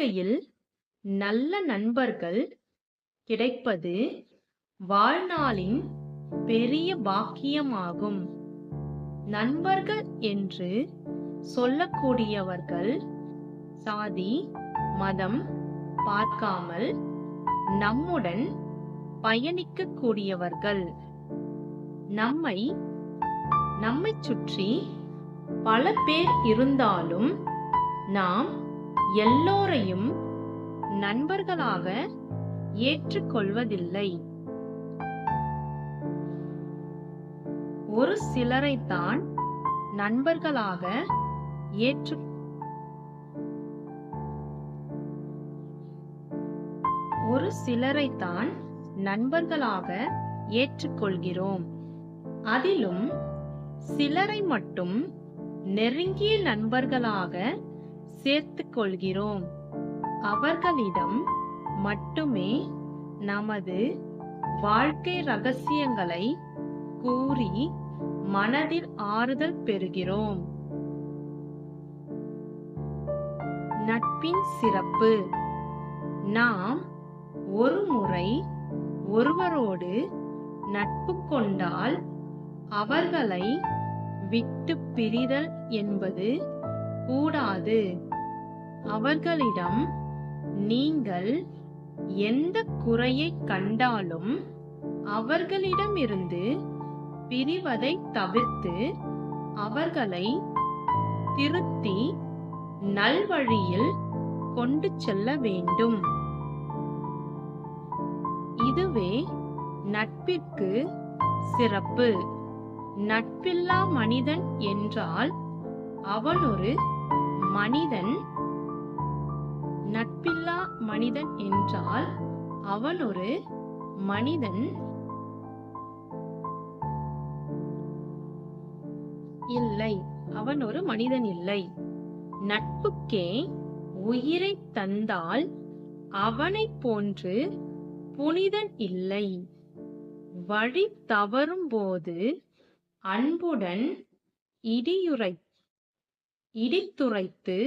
வாழ்க்கையில் நல்ல நண்பர்கள் கிடைப்பது வாழ்நாளின் பெரிய பாக்கியமாகும். நண்பர்கள் என்று சொல்லக்கூடியவர்கள் சாதி மதம் பார்க்காமல் நம்முடன் பயணிக்கக்கூடியவர்கள். நம்மை நம்மை சுற்றி பல பேர் இருந்தாலும் நாம் எல்லோரையும் நண்பர்களாக ஏற்றுக்கொள்வதில்லை. ஒரு சிலரைத்தான் நண்பர்களாக ஏற்று ஒரு சிலரைத்தான் நண்பர்களாக ஏற்றுக்கொள்கிறோம். அதிலும் சிலரை மட்டும் நெருங்கிய நண்பர்களாக சேர்த்துக் கொள்கிறோம் அவர்களிடம் மட்டுமே நமது வாழ்க்கை ரகசியங்களை கூறி மனதில் ஆறுதல் பெறுகிறோம். நட்பின் சிறப்பு. நாம் ஒரு முறை ஒருவரோடு நட்பு கொண்டால் அவர்களை விட்டு பிரிதல் என்பது கூடாது. அவர்களிடம் நீங்கள் எந்த குறையை கண்டாலும் அவர்களிடமிருந்து பிரிவதை தவிர்த்து அவர்களை திருத்தி நல்வழியில் கொண்டு செல்ல வேண்டும். இதுவே நட்பிற்கு சிறப்பு. நட்பில்லா மனிதன் என்றால் அவன் ஒரு மனிதன் நட்பில்லா மனிதன் என்றால் அவன் ஒரு மனிதன். இல்லை அவன் ஒரு மனிதன் இல்லை. நட்புக்கே உயிரை தந்தால் அவனைப் போன்று புனிதன் இல்லை. வழி தவறும் போது அன்புடன் இடியுரை இடித்துரைத்து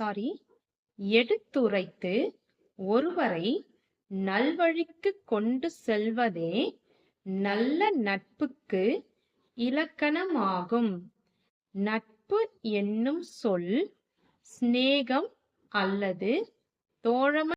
சாரி எடுத்துரைத்து ஒருவரை நல்வழிக்கு கொண்டு செல்வதே நல்ல நட்புக்கு இலக்கணமாகும். நட்பு என்னும் சொல் சிநேகம் அல்லது தோழமை